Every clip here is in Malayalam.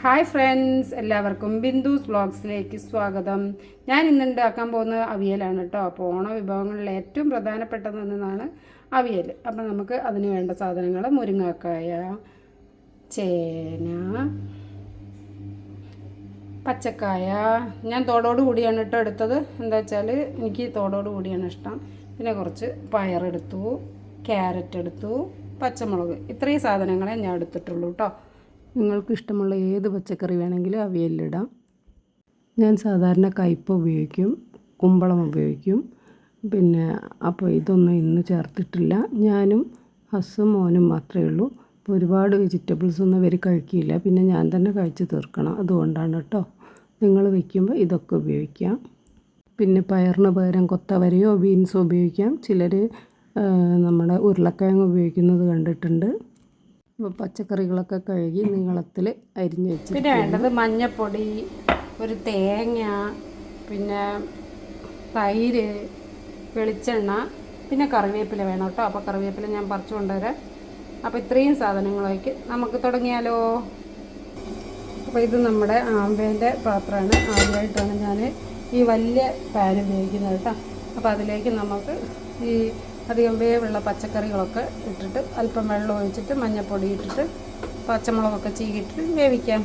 ഹായ് ഫ്രണ്ട്സ് എല്ലാവർക്കും ബിന്ദുസ് ബ്ലോഗ്സിലേക്ക് സ്വാഗതം. ഞാൻ ഇന്ന് ഉണ്ടാക്കാൻ പോകുന്ന അവിയലാണ് കേട്ടോ. അപ്പോൾ ഓണ വിഭവങ്ങളിൽ ഏറ്റവും പ്രധാനപ്പെട്ടതെന്നാണ് അവിയൽ. അപ്പോൾ നമുക്ക് അതിന് വേണ്ട സാധനങ്ങൾ മുരിങ്ങക്കായ ചേന പച്ചക്കായ. ഞാൻ തോടോട് കൂടിയാണ് കേട്ടോ എടുത്തത്. എന്താ വെച്ചാൽ എനിക്ക് തോടോട് കൂടിയാണ് ഇഷ്ടം. പിന്നെ കുറച്ച് പയറെടുത്തു ക്യാരറ്റ് എടുത്തു പച്ചമുളക്. ഇത്രയും സാധനങ്ങളെ ഞാൻ എടുത്തിട്ടുള്ളൂ കേട്ടോ. നിങ്ങൾക്ക് ഇഷ്ടമുള്ള ഏത് പച്ചക്കറി വേണമെങ്കിലും അവിയലിലിടാം ഞാൻ സാധാരണ കയ്പ ഉപയോഗിക്കും കുമ്പളം ഉപയോഗിക്കും. പിന്നെ അപ്പോൾ ഇതൊന്നും ഇന്ന് ചേർത്തിട്ടില്ല. ഞാനും ഹസ്സും മോനും മാത്രമേ ഉള്ളൂ. അപ്പോൾ ഒരുപാട് വെജിറ്റബിൾസ് ഒന്നും അവർ കഴിക്കില്ല. പിന്നെ ഞാൻ തന്നെ കഴിച്ച് തീർക്കണം. അതുകൊണ്ടാണ് കേട്ടോ നിങ്ങൾ വയ്ക്കുമ്പോൾ ഇതൊക്കെ ഉപയോഗിക്കാം പിന്നെ പയറിന് പകരം കൊത്തവരയോ ബീൻസോ ഉപയോഗിക്കാം. ചിലർ നമ്മുടെ ഉരുളക്കിഴങ്ങ് ഉപയോഗിക്കുന്നത് കണ്ടിട്ടുണ്ട്. പച്ചക്കറികളൊക്കെ കഴുകി നീളത്തിൽ അരിഞ്ഞു വെച്ച് പിന്നെ വേണ്ടത് മഞ്ഞൾപ്പൊടി ഒരു തേങ്ങ പിന്നെ തൈര് വെളിച്ചെണ്ണ പിന്നെ കറിവേപ്പില വേണം കേട്ടോ. അപ്പോൾ കറിവേപ്പില ഞാൻ പറിച്ചു കൊണ്ടുവരാം. അപ്പോൾ ഇത്രയും സാധനങ്ങളൊക്കെ നമുക്ക് തുടങ്ങിയാലോ? അപ്പോൾ ഇത് നമ്മുടെ ആമ്പേന്റെ പാത്രമാണ്. ആദ്യമായിട്ടാണ് ഞാൻ ഈ വലിയ പാൻ ഉപയോഗിക്കുന്നത് കേട്ടോ. അപ്പോൾ അതിലേക്ക് നമുക്ക് ഈ അധികം വേവുള്ള പച്ചക്കറികളൊക്കെ ഇട്ടിട്ട് അല്പം വെള്ളം ഒഴിച്ചിട്ട് മഞ്ഞൾപ്പൊടി ഇട്ടിട്ട് പച്ചമുളകൊക്കെ ചീകിയിട്ട് വേവിക്കാം.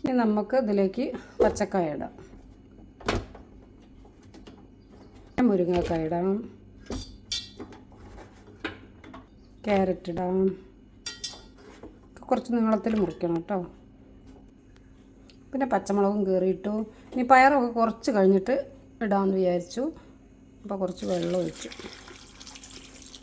ഇനി നമുക്ക് ഇതിലേക്ക് പച്ചക്കായ ഇടാം. മുരിങ്ങക്കായ ഇടാം. ക്യാരറ്റ് ഇടാം. കുറച്ച് നീളത്തിൽ മുറിക്കണം കേട്ടോ. പിന്നെ പച്ചമുളകും കീറിയിട്ടു. ഇനി പയറൊക്കെ കുറച്ച് കഴിഞ്ഞിട്ട് ഇടാമെന്ന് വിചാരിച്ചു. അപ്പോൾ കുറച്ച് വെള്ളം ഒഴിച്ചു.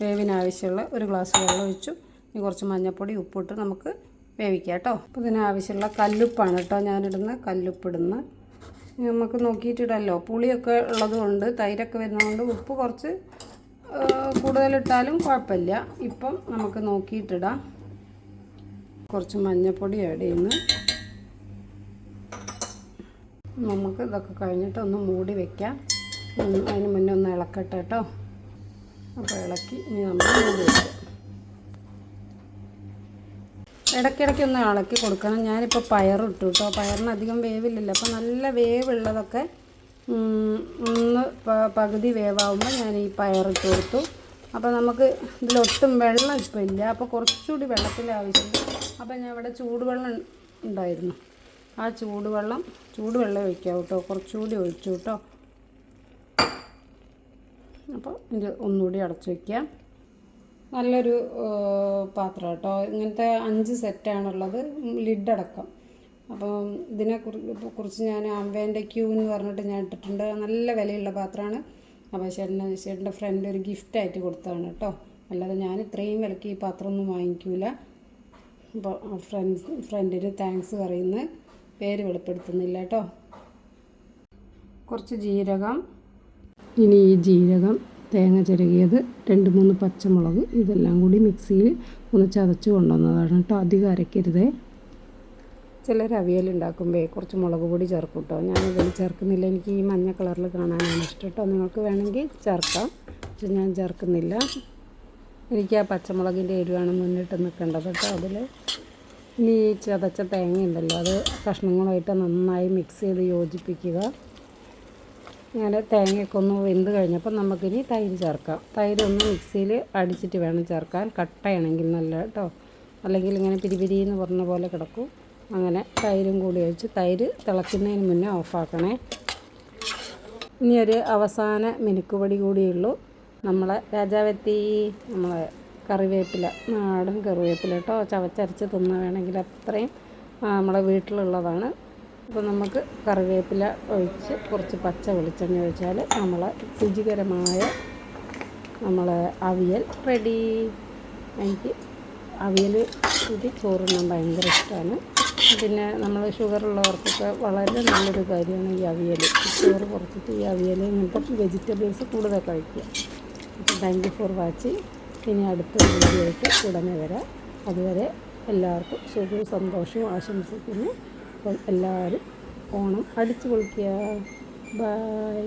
വേവിനാവശ്യമുള്ള ഒരു ഗ്ലാസ് വെള്ളം ഒഴിച്ചു. ഇനി കുറച്ച് മഞ്ഞൾപ്പൊടി ഉപ്പിട്ട് നമുക്ക് വേവിക്കാം കേട്ടോ. അപ്പോൾ ഇതിനാവശ്യമുള്ള കല്ലുപ്പാണ് കേട്ടോ ഞാനിടുന്ന കല്ലുപ്പിടുന്ന. നമുക്ക് നോക്കിയിട്ടിടല്ലോ. പുളിയൊക്കെ ഉള്ളതുകൊണ്ട് തൈരൊക്കെ വരുന്നതുകൊണ്ട് ഉപ്പ് കുറച്ച് കൂടുതലിട്ടാലും കുഴപ്പമില്ല. ഇപ്പം നമുക്ക് നോക്കിയിട്ടിടാം. കുറച്ച് മഞ്ഞൾപ്പൊടി ആഡ് ചെയ്യുന്നു. നമുക്ക് ഇതൊക്കെ കഴിഞ്ഞിട്ട് ഒന്ന് മൂടി വെക്കാം. അതിന് മുന്നേ ഒന്ന് ഇളക്കട്ടെ കേട്ടോ. അപ്പോൾ ഇളക്കി ഇനി നമ്മൾ മൂടി വയ്ക്കാം ഇടയ്ക്കിടയ്ക്ക് ഒന്ന് ഇളക്കി കൊടുക്കണം. ഞാനിപ്പോൾ പയറിട്ടു കേട്ടോ. പയറിന് അധികം വേവില്ലല്ലോ. അപ്പോൾ നല്ല വേവുള്ളതൊക്കെ ഒന്ന് പകുതി വേവാകുമ്പോൾ ഞാൻ ഈ പയറിട്ട് കൊടുത്തു. അപ്പോൾ നമുക്ക് ഇതിലൊട്ടും വെള്ളം ഇപ്പോൾ ഇല്ല. അപ്പോൾ കുറച്ചുകൂടി വെള്ളത്തിന്റെ ആവശ്യമുണ്ട് അപ്പോൾ ഞാൻ ഇവിടെ ചൂടുവെള്ളം ഉണ്ടായിരുന്നു. ആ ചൂടുവെള്ളം ചൂടുവെള്ളം ഒഴിക്കാം കേട്ടോ കുറച്ചുകൂടി ഒഴിച്ചു കേട്ടോ അപ്പോൾ ഇത് ഒന്നുകൂടി അടച്ചു വയ്ക്കാം നല്ലൊരു പാത്രം കേട്ടോ ഇങ്ങനത്തെ അഞ്ച് സെറ്റാണുള്ളത് ലിഡടക്കം അപ്പോൾ ഇതിനെ കുറിച്ച് ഞാൻ അമ്പേന്റെ ക്യൂ എന്ന് പറഞ്ഞിട്ട് ഞാൻ ഇട്ടിട്ടുണ്ട്. നല്ല വിലയുള്ള പാത്രമാണ്. അപ്പോൾ ചേട്ടന്റെ ചേട്ടന്റെ ഫ്രണ്ട് ഒരു ഗിഫ്റ്റായിട്ട് കൊടുത്തതാണ് കേട്ടോ അല്ലാതെ ഞാൻ ഇത്രയും വിലക്ക് ഈ പാത്രമൊന്നും വാങ്ങിക്കൂല. അപ്പോൾ ഫ്രണ്ട്സ് ഫ്രണ്ടിന് താങ്ക്സ് പറയുന്നു. പേര് വെളിപ്പെടുത്തുന്നില്ല കേട്ടോ. കുറച്ച് ജീരകം ഇനി ഈ ജീരകം തേങ്ങ ചിരകിയത് രണ്ട് മൂന്ന് പച്ചമുളക് ഇതെല്ലാം കൂടി മിക്സിയിൽ ഒന്ന് ചതച്ച് കൊണ്ടുവന്നതാണ് കേട്ടോ. അധികം അരക്കരുതേ. ചിലർ അവിയൽ ഉണ്ടാക്കുമ്പോൾ കുറച്ച് മുളക് പൊടി ചേർക്കും കേട്ടോ. ഞാൻ ഇതിൽ ചേർക്കുന്നില്ല. എനിക്ക് ഈ മഞ്ഞ കളറിൽ കാണാനാണ് ഇഷ്ടം കേട്ടോ. നിങ്ങൾക്ക് വേണമെങ്കിൽ ചേർക്കാം. പക്ഷെ ഞാൻ ചേർക്കുന്നില്ല. എനിക്ക് ആ പച്ചമുളകിന്റെ എരിവാണ് മുന്നിട്ട് നിൽക്കേണ്ടത് കേട്ടോ. അതിൽ ഇനി ഈ ചതച്ച തേങ്ങ ഉണ്ടല്ലോ അത് കഷ്ണങ്ങളായിട്ട് നന്നായി മിക്സ് ചെയ്ത് യോജിപ്പിക്കുക. അങ്ങനെ തേങ്ങയൊക്കെ ഒന്ന് വെന്ത് കഴിഞ്ഞപ്പോൾ നമുക്കിനി തൈര് ചേർക്കാം. തൈര് ഒന്ന് മിക്സിയിൽ അടിച്ചിട്ട് വേണം ചേർക്കാൻ. കട്ടയാണെങ്കിൽ നല്ല കേട്ടോ. അല്ലെങ്കിൽ ഇങ്ങനെ പിരിപിരി എന്ന് പറഞ്ഞ പോലെ കിടക്കും. അങ്ങനെ തൈരും കൂടി ഒഴിച്ച് തൈര് തിളയ്ക്കുന്നതിന് മുന്നേ ഓഫാക്കണേ ഇനി ഒരു അവസാന മിനുക്കുപടി കൂടിയുള്ളൂ നമ്മളെ രാജാവെത്തി. നമ്മളെ കറിവേപ്പില നാടൻ കറിവേപ്പില കേട്ടോ. ചവച്ചരച്ച് തിന്ന വേണമെങ്കിൽ അത്രയും നമ്മുടെ വീട്ടിലുള്ളതാണ്. അപ്പോൾ നമുക്ക് കറിവേപ്പില ഒഴിച്ച് കുറച്ച് പച്ച വെളിച്ചെണ്ണ ഒഴിച്ചാൽ നമ്മൾ രുചികരമായ നമ്മൾ അവിയൽ റെഡി എനിക്ക് അവിയൽ കൂടി ചോറുണ്ണാൻ ഭയങ്കര ഇഷ്ടമാണ്. പിന്നെ നമ്മൾ ഷുഗറുള്ളവർക്കൊക്കെ വളരെ നല്ലൊരു കാര്യമാണ് ഈ അവിയൽ ഷുഗർ കുറച്ചിട്ട് ഈ അവിയൽ ഇങ്ങനത്തെ വെജിറ്റബിൾസ് കൂടുതൽ കഴിക്കുക. താങ്ക് യു ഫോർ വാച്ചിങ് ഇനി അടുത്ത വീഡിയോയ്ക്ക് ഉടനെ വരാം. അതുവരെ എല്ലാവർക്കും സുഖവും സന്തോഷവും ആശംസിക്കുന്നു. അപ്പം എല്ലാവരും ഓണം അടിച്ചു പൊളിക്കുക ബായ്